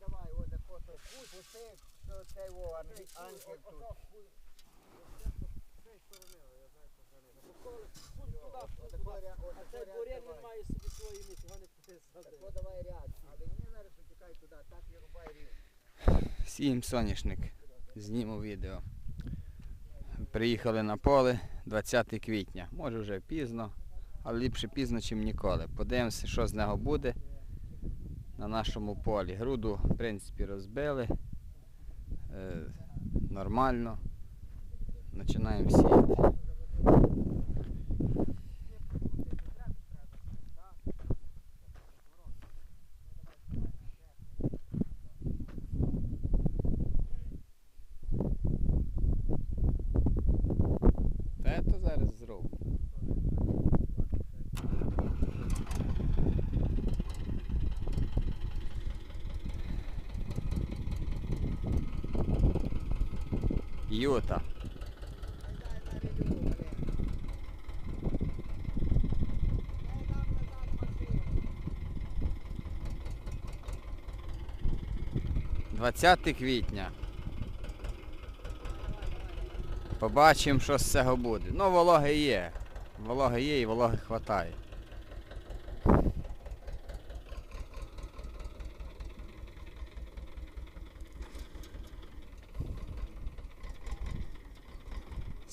давай, от тако, що пусти, що цей во, ангел- ангел тут. А цей бур'ян він має собі свої місце, його не Тако посадили. давай ряд. Але ні, зараз утікай туди, так і рубай рівно. Сім соняшник. Зніму відео. Приїхали на поле 20 квітня. Може вже пізно, але ліпше пізно, ніж ніколи. Подивимося, що з нього буде на нашому полі. Груду, в принципі, розбили. Е, нормально. Починаємо сіяти. Та то зараз зроблю. Юта. Двадцяте квітня. Побачимо, що з цього буде. Ну, вологи є. Вологи є і вологи хватає.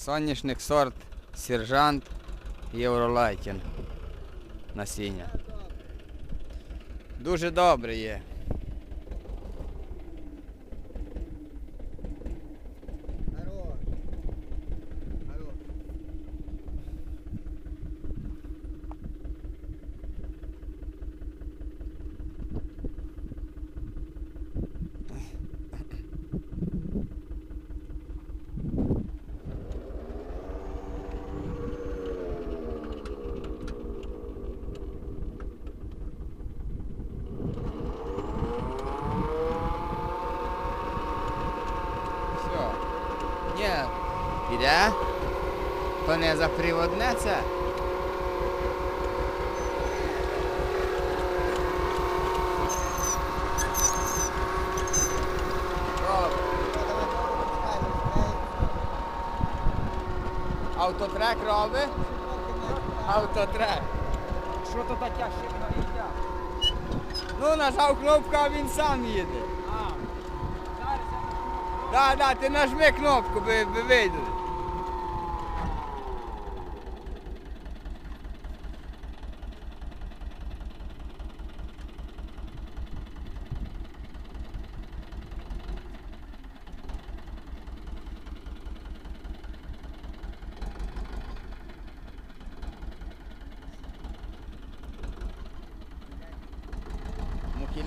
Соняшник сорт сержант Євролайтін. Насіння. Дуже добре є. Хорош. Хорош. Все. Ні. Піде? То не за приводне це? Автотрек робить? Автотрек. Що то таке ще йде? Ну, нажав кнопку, а він сам їде. А, зараз я Да, да, ти нажми кнопку, би вийде.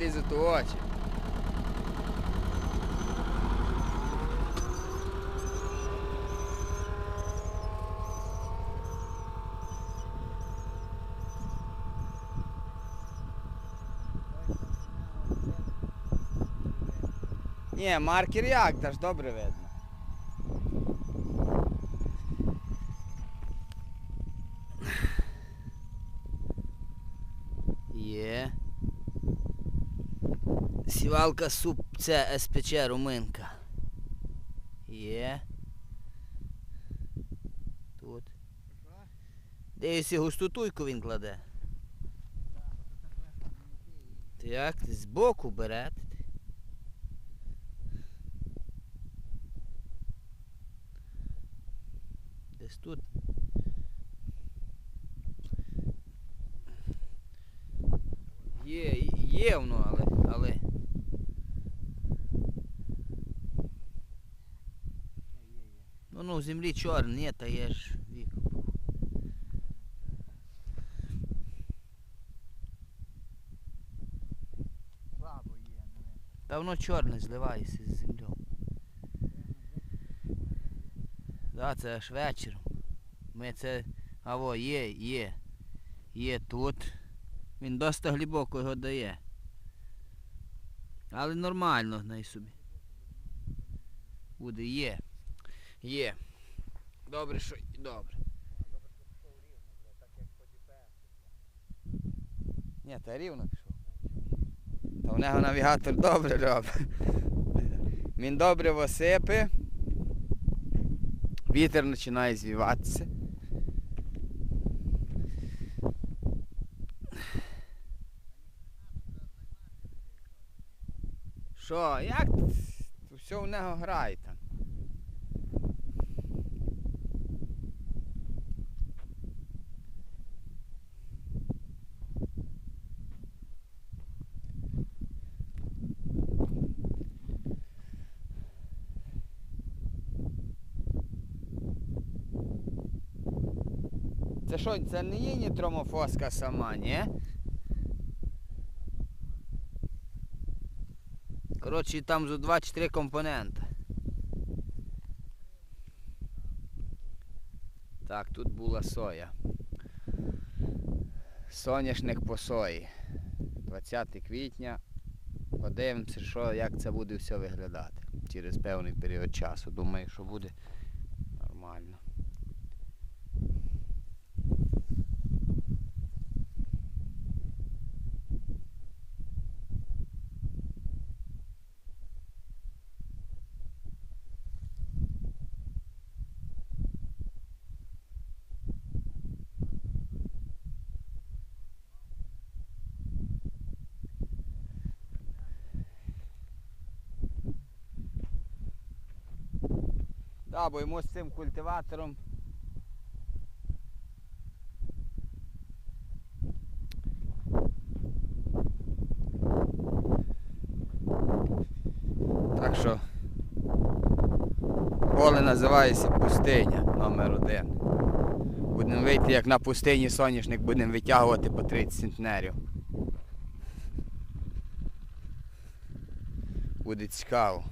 Лізуть у очі. Ні, маркер як, та ж добре видно. Є. Сівалка суп це СПЧ руминка. Є. Тут. Дивися, густотуйку він кладе. Ти як? Ти збоку берете? Десь тут. Є, є воно, але, але. В землі чорний, та є ж вік. Слабо є. ну, Та воно чорне зливається з землею. Да, це аж вечором. Ми це. Аво, є, є. Є тут. Він досить глибоко його дає. Але нормально най собі. Буде, є. Є. Добре, що добре. Ні, та рівно пішов. Та У нього навігатор добре робить. Він добре осипе. Вітер починає звіватися. Що, як все в нього грає там? Це що, це не є нітромофоска сама, ні? Коротше, там зо 2-4 компоненти. Так, тут була соя. Соняшник по сої. 20 квітня. Подивимося, що, як це буде все виглядати через певний період часу. Думаю, що буде нормально. Да, бо йому з цим культиватором. Так що поле називається пустиня номер один. Будемо вийти як на пустині соняшник, будемо витягувати по 30 центнерів. Буде цікаво.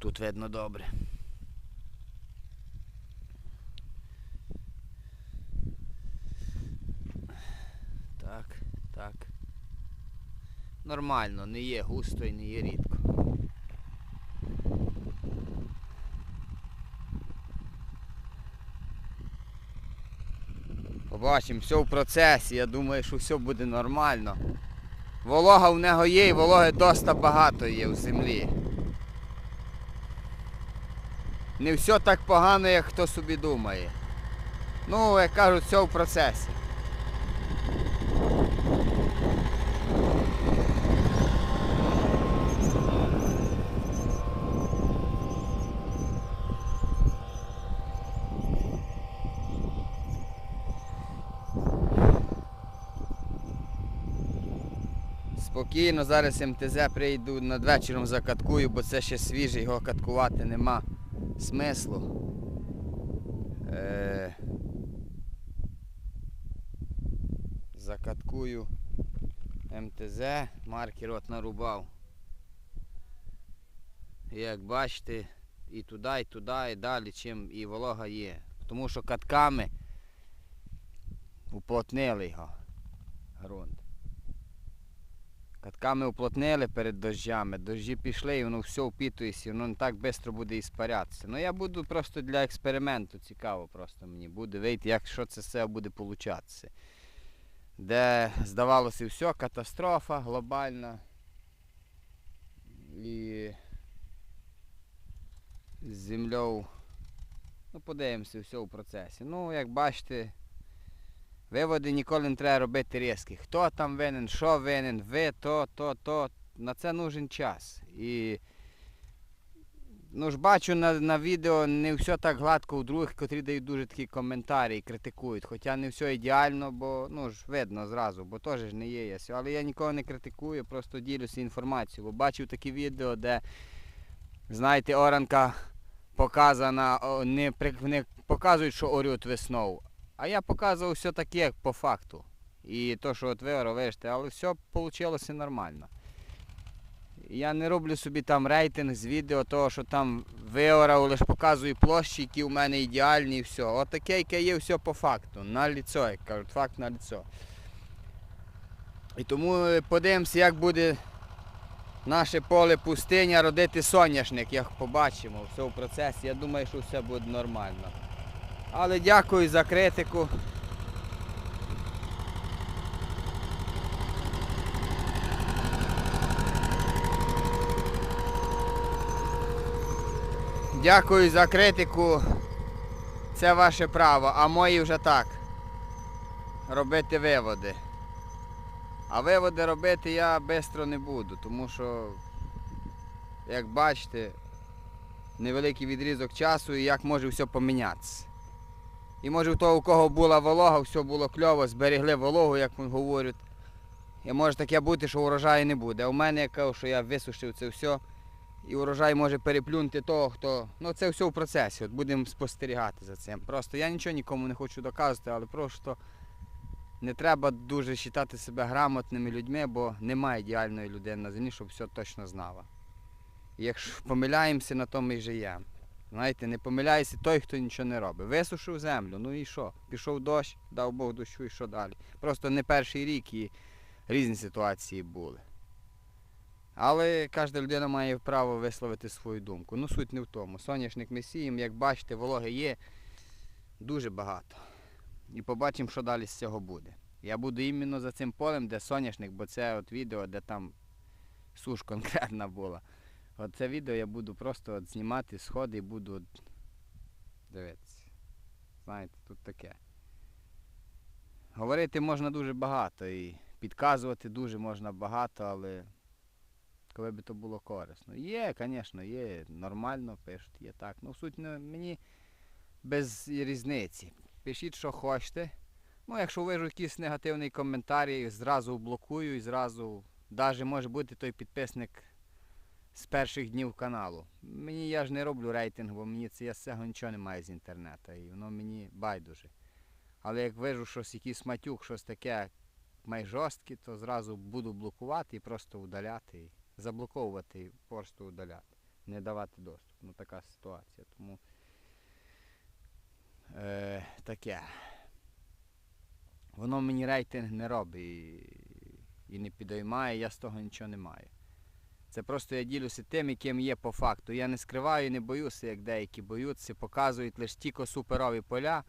Тут видно добре. Так, так. Нормально, не є густо і не є рідко. Побачимо, все в процесі, я думаю, що все буде нормально. Волога в нього є і вологи доста багато є в землі. Не все так погано, як хто собі думає. Ну, як кажуть, все в процесі. Спокійно, зараз МТЗ прийду над вечором закаткую, бо це ще свіже, його каткувати нема смислу. Е, закаткую МТЗ, маркер от нарубав. Як бачите, і туди, і туди, і далі, чим і волога є. Тому що катками уплотнили його ґрунт. Катками уплотнили перед дощами, дощі пішли і воно все впітується, воно не так швидко буде іспарятися. Ну я буду просто для експерименту, цікаво просто мені буде вийти, як що це все буде получатися. Де здавалося все, катастрофа глобальна. І з землею, ну подивимося, все в процесі. Ну, як бачите, Виводи ніколи не треба робити різкі. Хто там винен, що винен, ви, то, то, то. На це нужен час. І ну ж бачу на, на відео не все так гладко у других, котрі дають дуже такі коментарі і критикують. Хоча не все ідеально, бо ну ж видно зразу, бо теж ж не є ясю. Але я нікого не критикую, просто ділюся інформацією. Бо бачив такі відео, де, знаєте, оранка показана, не, не показують, що орють весною. А я показував все таке, як по факту. І то, що от ви робите, але все вийшло нормально. Я не роблю собі там рейтинг з відео, того, що там виорав, лише показую площі, які у мене ідеальні і все. От таке, яке є все по факту. На ліцо, як кажуть, факт на ліцо. І тому е, подивимося, як буде наше поле пустиня родити соняшник, як побачимо, все в процесі. Я думаю, що все буде нормально. Але дякую за критику. Дякую за критику. Це ваше право, а мої вже так. Робити виводи. А виводи робити я швидко не буду, тому що, як бачите, невеликий відрізок часу і як може все помінятися. І може в того, у кого була волога, все було кльово, зберегли вологу, як говорять. І може таке бути, що урожаю не буде. А у мене я що я висушив це все. І урожай може переплюнути того, хто. Ну це все в процесі. От будемо спостерігати за цим. Просто я нічого нікому не хочу доказувати, але просто не треба дуже вважати себе грамотними людьми, бо немає ідеальної людини на землі, щоб все точно знала. І якщо помиляємося, на тому і живемо. Знаєте, не помиляється той, хто нічого не робить. Висушив землю, ну і що? Пішов дощ, дав Бог дощу і що далі. Просто не перший рік і різні ситуації були. Але кожна людина має право висловити свою думку. Ну суть не в тому. Соняшник ми сіємо, як бачите, вологи є дуже багато. І побачимо, що далі з цього буде. Я буду іменно за цим полем, де соняшник, бо це от відео, де там суш конкретна була. От це відео я буду просто от знімати сходи і буду от дивитися. Знаєте, тут таке. Говорити можна дуже багато і підказувати дуже можна багато, але коли би то було корисно. Є, звісно, є, нормально пишуть, є так. Ну, суть не, мені без різниці. Пишіть, що хочете. Ну, якщо вижу якийсь негативний коментар, я їх зразу блокую і зразу, навіть може бути той підписник з перших днів каналу. Мені я ж не роблю рейтинг, бо мені це я з цього нічого не маю з інтернету. І воно мені байдуже. Але як вижу щось, якийсь матюк, щось таке май жорстке, то зразу буду блокувати і просто удаляти. І заблоковувати і просто удаляти. Не давати доступ. Ну така ситуація. Тому е, таке. Воно мені рейтинг не робить і, і не підіймає, я з того нічого не маю. Це просто я ділюся тим, яким є по факту. Я не скриваю не боюся, як деякі боються, показують лише тільки суперові поля,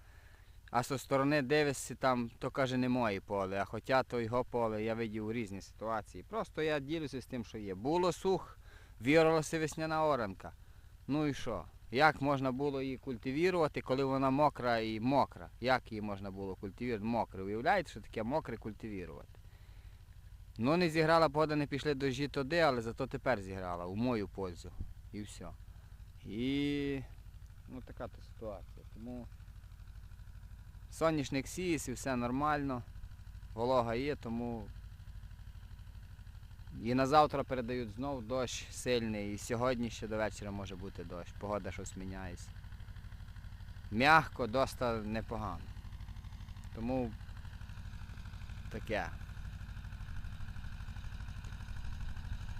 а зі сторони дивишся, там, то каже, не моє поле, а хоча то його поле, я видів у різні ситуації. Просто я ділюся з тим, що є. Було сух, вірилася весняна оранка. Ну і що? Як можна було її культивірувати, коли вона мокра і мокра? Як її можна було культивірувати? Мокре. Уявляєте, що таке мокре культивірувати? Ну не зіграла погода, не пішли дощі туди, але зато тепер зіграла у мою пользу. І все. І ну така то ситуація. Тому соняшник сіється, все нормально. Волога є, тому і на завтра передають знов дощ сильний. І сьогодні ще до вечора може бути дощ. Погода щось міняється. Мягко, доста непогано. Тому таке.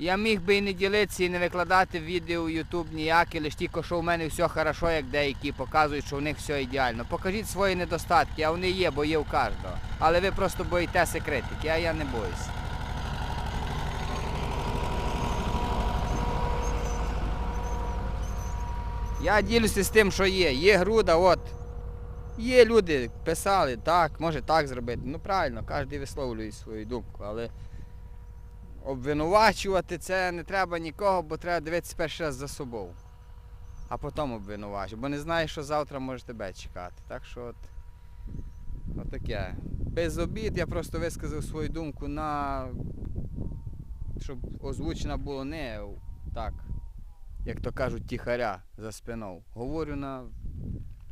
Я міг би і не ділитися і не викладати відео в YouTube ніякі, лише тільки, що в мене все хорошо, як деякі показують, що в них все ідеально. Покажіть свої недостатки, а вони є, бо є у кожного. Але ви просто боїтеся критики, а я не боюсь. Я ділюся з тим, що є. Є груда, от. Є люди, писали, так, може так зробити. Ну правильно, кожен висловлює свою думку, але обвинувачувати це не треба нікого, бо треба дивитися перший раз за собою. А потім обвинувачувати. Бо не знаєш, що завтра може тебе чекати. Так що от, от таке. Без обід я просто висказав свою думку на. Щоб озвучено було не так, як то кажуть, тихаря за спиною. Говорю на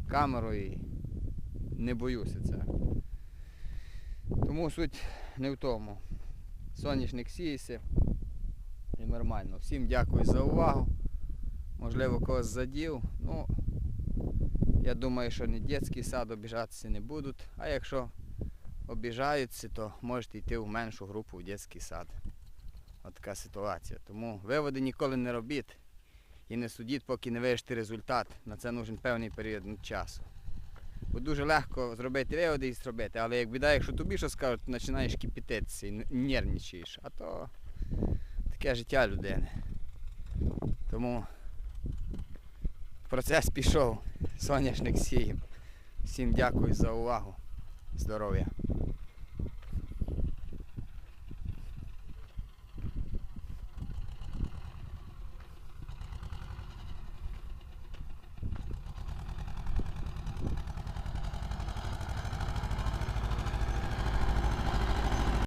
камеру і не боюся це. Тому суть не в тому. Соняшник сіється і нормально. Всім дякую за увагу. Можливо, когось задів. Ну, я думаю, що не дитячий сад обіжатися не будуть. А якщо обіжаються, то можете йти в меншу групу в дитячий сад. От така ситуація. Тому виводи ніколи не робіть і не судіть, поки не вирішите результат. На це нужен певний період часу. Бо дуже легко зробити виводи і зробити, але як біда, якщо тобі що скажуть, то починаєш кипітитися і нервничаєш. А то таке життя людини. Тому процес пішов. Соняшник сієм. Всім дякую за увагу. Здоров'я.